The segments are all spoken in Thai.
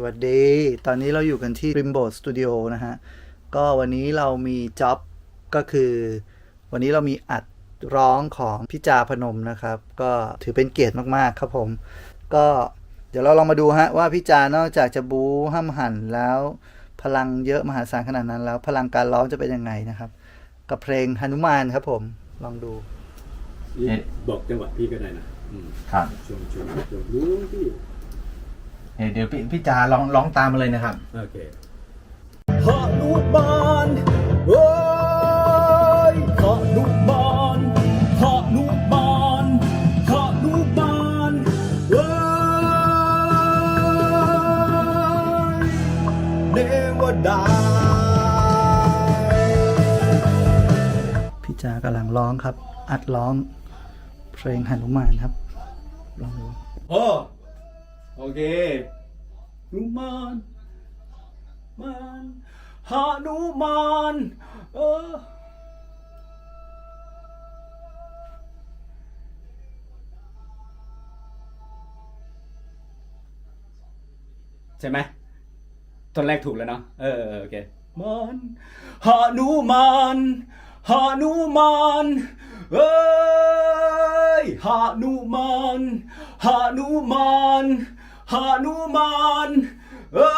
สวัสดี ตอนนี้เราอยู่กันที่ Rimbo Studio นะฮะ ก็วันนี้เรามีจ็อบก็คือ วันนี้เรามีอัดร้องของพี่จาพนมนะครับ ก็ถือเป็นเกียรติมากๆครับผม ก็เดี๋ยวเราลองมาดูฮะว่าพี่จานอกจากจะบู๊ห้ำหั่นแล้ว พลังเยอะมหาศาลขนาดนั้นแล้ว พลังการร้องจะเป็นยังไงนะครับ กับเพลงหนุมานครับผมลองดูนี่บอกจังหวะพี่ก็ได้นะอืมครับช่วงช่วงช่วงรู้พี่ เดี๋ยวเดี๋ยวพี่พี่จาร้องร้องตามมาเลยนะครับ โอเคหนุมานเอ้ยหนุมานหนุมานหนุมานเอ้ยเนวดา พี่จากำลังร้องครับ อัดร้องเพลงหนุมานครับลองดู โอ้ โอเคหนุมานมานหนุมานเออใช่ไหมตอนแรกถูกแล้วเนาะเออเออโอเคมานหานุมานหานุมานเอ้ยหานุมานหานุมาน หานุมานเอ้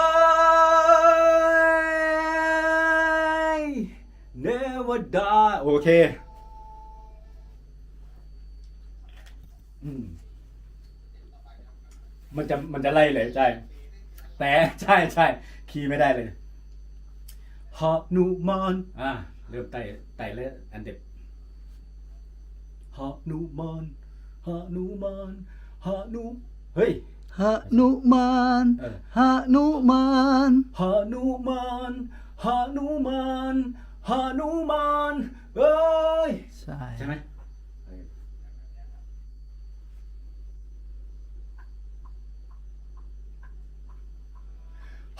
ยเนวดาโอเคอืมมันจะมันจะไล่เลยใช่ แต่ใช่ใช่คีย์ไม่ได้เลยฮานุมานอ่าเริ่มไต่ไต่เลยอันเด็ดฮานุมานฮานุมานฮานุเฮ้ย หนุมานเออ หนุมานฮานุมานฮานุมานฮานุมานเอ้ยใช่ใช่ไหม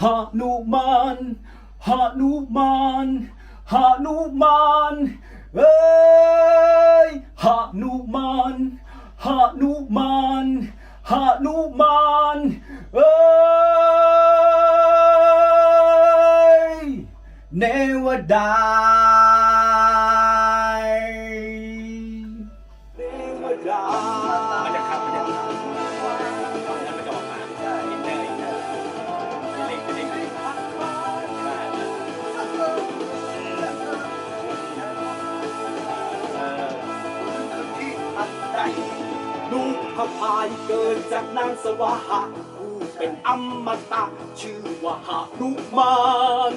ฮานุมานฮานุมานฮานุมานเอ้ยฮานุมานฮานุมาน ฮานุมานเอ้ยเนวดา พระพายเกิดจากนางสวาหะผู้เป็นอมตะ ชื่อว่าหานุมาน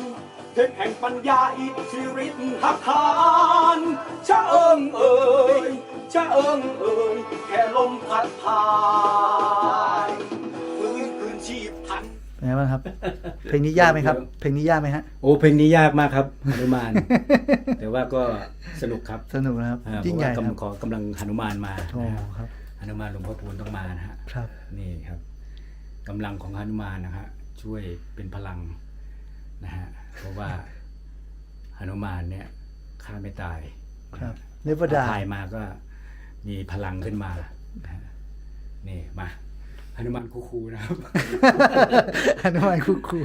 เทพแห่งปัญญาอิทธิฤทธิ์หักขานชะเอิงเอ่ยชะเอิงเอ่ยแค่ลมพัดพายฟื้นคืนชีพทันเป็นไงบ้างครับ เพลงนี้ยากไหมครับ เพลงนี้ยากไหมฮะ โอ้เพลงนี้ยากมากครับหนุมาน แต่ว่าก็สนุกครับสนุกนะครับอ่าเพยิ่งราะใหว่าญ่ครับกำขอกำลังหนุมานมาโอ้นะฮะครับ หนุมานหลวงพ่อพูนต้องมานะฮะครับ นี่ครับกำลังของหนุมานนะฮะช่วยเป็นพลังนะฮะเพราะว่าหนุมานเนี่ยฆ่าไม่ตายครับเนวดาตายมาก็มีพลังขึ้นมานะฮะนี่มาหนุมานคูๆนะครับหนุมานคุคู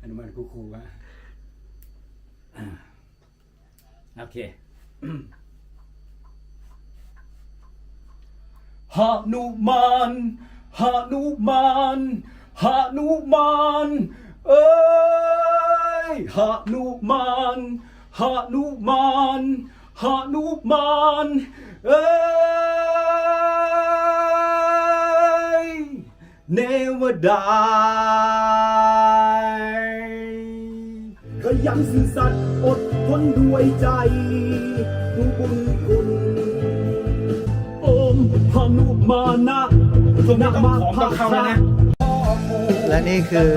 หนุมานคูๆฮะอ่าโอเค หานุมานหานุมานหานุมานเอ้ยหานุมานหานุมานหานุมานเอ้ยเนวดาขยันซื่อสัตย์อดทนด้วยใจดูบุญ นุมานะช่วงนี้ต้องของต้องเข้าแล้วนะและนี่คือ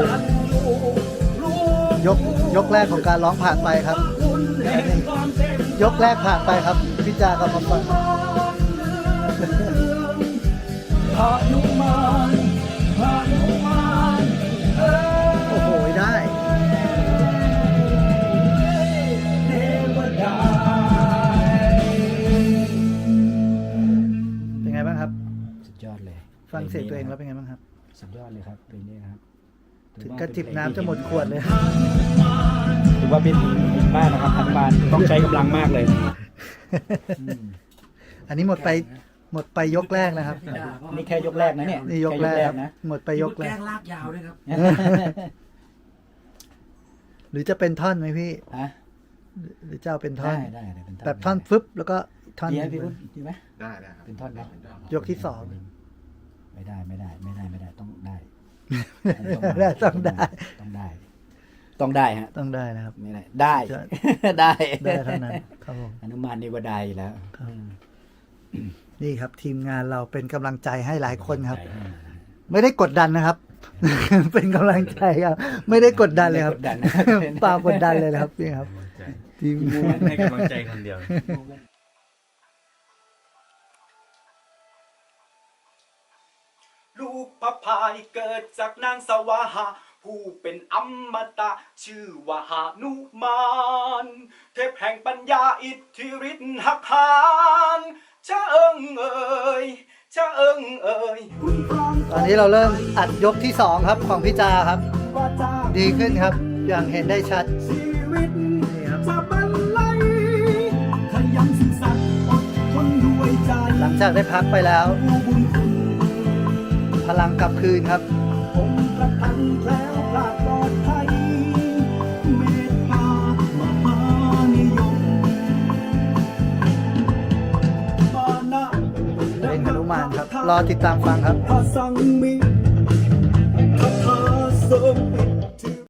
ยกยกแรกของการร้องผ่านไปครับ ยกแรกผ่านไปครับพี่จากำมาฟัง ฟังเสียงตัวเองพแล้วนี้เป็นไงบ้างครับ สุดยอดเลยครับเพลงนี้นะครับถึงกระจิบน้ำจะหมดขวดเลย ถือว่าเป็นหินมากนะครับหนุมานต้องใช้กำลังมากเลย อันนี้หมดไปหมดไปยกแรกนะครับ นี่แค่ยกแรกนะเนี่ยนี่ยกแรกครับนะหมดไปยกแรแกกล้งลากยาวด้วยครับ หรือจะเป็นท่อนไหมพี่ฮะหรือจะเอาเป็นท่อได้นได้ได้เป็นท่อนแบบท่อนฟึบแล้วก็อีกท่อนดีหไหมนึ่งพี่อุ้นดีไหมได้ได้ครับเป็นท่อนไหมยกที่สอง ไม่ได้ไม่ได้ ไม่ได้ไม่ได้ต้องได้ได้ต้องได้ ต้องได้ ต้องได้ฮะต้องได้นะครับไม่ได้ได้จะได้ได้เท่านั้นครับผมอนุมานนิวดายอยู่แล้วครับนี่ครับ ทีมงานเราเป็นกำลังใจให้หลายคนครับ ไม่ได้กดดันนะครับ เป็นกำลังใจครับ ไม่ได้กดดันเลยครับไม่ได้กดดันนะเปล่ากดดันเลยนะครับพี่ครับทีมงานให้กำลังใจคนเดียว ลูกพระพายเกิดจากนางสวาหะผู้เป็นอมตะ ชื่อว่าหานุมาน เทพแห่งปัญญาอิทธิฤทธิ์หักหานชะเอิงเอ่ยชะเอิงเอ่ยคุณพร้อมตอนนี้เราเริ่มอัดยกที่สองครับของพี่จาครับว่าจาดีขึ้นครับ อย่างเห็นได้ชัดชีวิตนี่ครับจะบรรลัยขยันซื่อสัตย์อดทนด้วยใจหลังจากได้พักไปแล้วผู้บุญคุณพ ลังกลับคืนครับผมประทันแคล้วคลาดปลอดภัยเมตตามหานิยมมานะเพลงหนุมานครับ รอติดตามฟังครับพระสังมิ